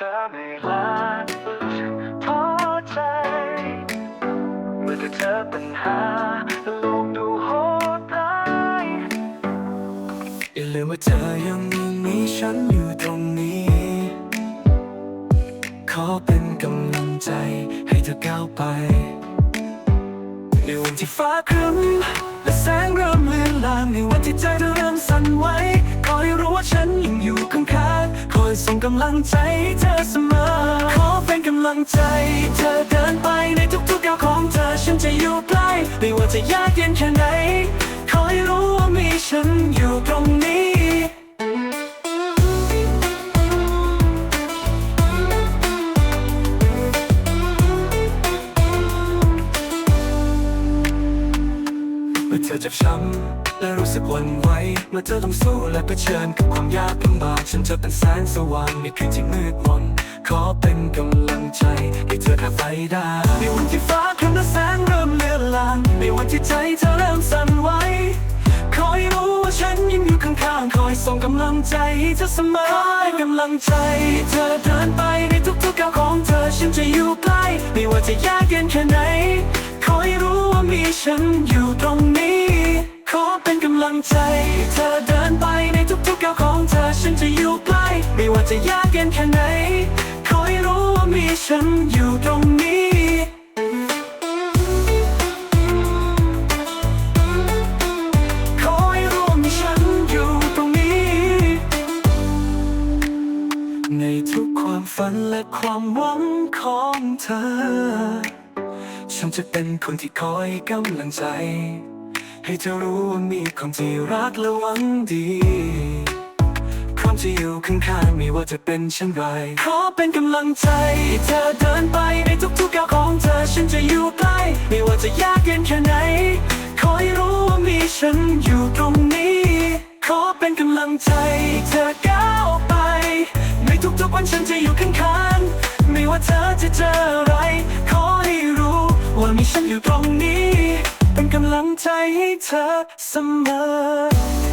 ธอไม่รักท้อใจเมื่อเธอเจอปัญหาโลกดูโหดร้ายอย่าลืมว่าเธอยังมีฉันอยู่ตรงนี้ ขอเป็นกำลังใจให้เธอก้าวไป ในวันที่ฟ้าครึ้มและแสงเริ่มเลือนลางในวันที่ใจเธอ ส่งกำลังใจเธอเสมอ ขอเป็นกำลังใจ เธอเดินไปในทุกๆก้าวของเธอ ฉันจะอยู่ใกล้ไม่ว่าจะยากเย็นแค่ไหน ขอให้รู้ว่ามีฉันอยู่ตรงนี้เมื่อเธอเจ็บช้ำ และรู้สึกหวั่นไหวเมื่อเธอต้องสู้และเผชิญกับความยากลำบากฉันจะเป็นแสงสว่างในคืนที่มืดมนขอเป็นกำลังใจให้เธอข้าไปได้ในวันที่ฟ้าครึ้มและแสงเริ่มเลือนลางในวันที่ใจเธอเริ่มสั่นไหวคอยรู้ว่าฉันยังอยู่ข้างๆคอยส่งกำลังใจให้เธอเสมอคอยกำลังใจเธอเดินไปในทุกๆก้าวของเธอฉันจะอยู่ใกล้ไม่ว่าจะยากเย็นแค่ไหนขอให้รู้ว่ามีฉันอยู่ตรงนี้ขอ ลังใจ เธอเดินไปในทุกๆก้าวของเธอฉันจะอยู่ใกล้ไม่ว่าจะยากเย็นแค่ไหนขอให้รู้ว่ามีฉันอยู่ตรงนี้ ขอให้รู้ว่ามีฉันอยู่ตรงนี้ ในทุกความฝันและความหวังของเธอ ฉันจะเป็นคนที่คอยกำลังใจ ให้เธอรู้ว่ามีคนที่รักและหวังดีพร้อมจะอยู่ข้างๆไม่ว่าจะเป็นเช่นไร ขอเป็นกำลังใจให้เธอเดินไปในทุกๆก้าวของเธอฉันจะอยู่ใกล้ไม่ว่าจะยากเย็นแค่ไหน ขอให้รู้ว่ามีฉันอยู่ตรงนี้ ขอเป็นกำลังใจให้เธอก้าวไป ในทุกๆวันฉันจะอยู่ข้างๆไม่ว่าเธอจะเจออะไร ขอให้รู้ว่ามีฉันอยู่ตรงนี้ ลังใจให้เธอเสมอ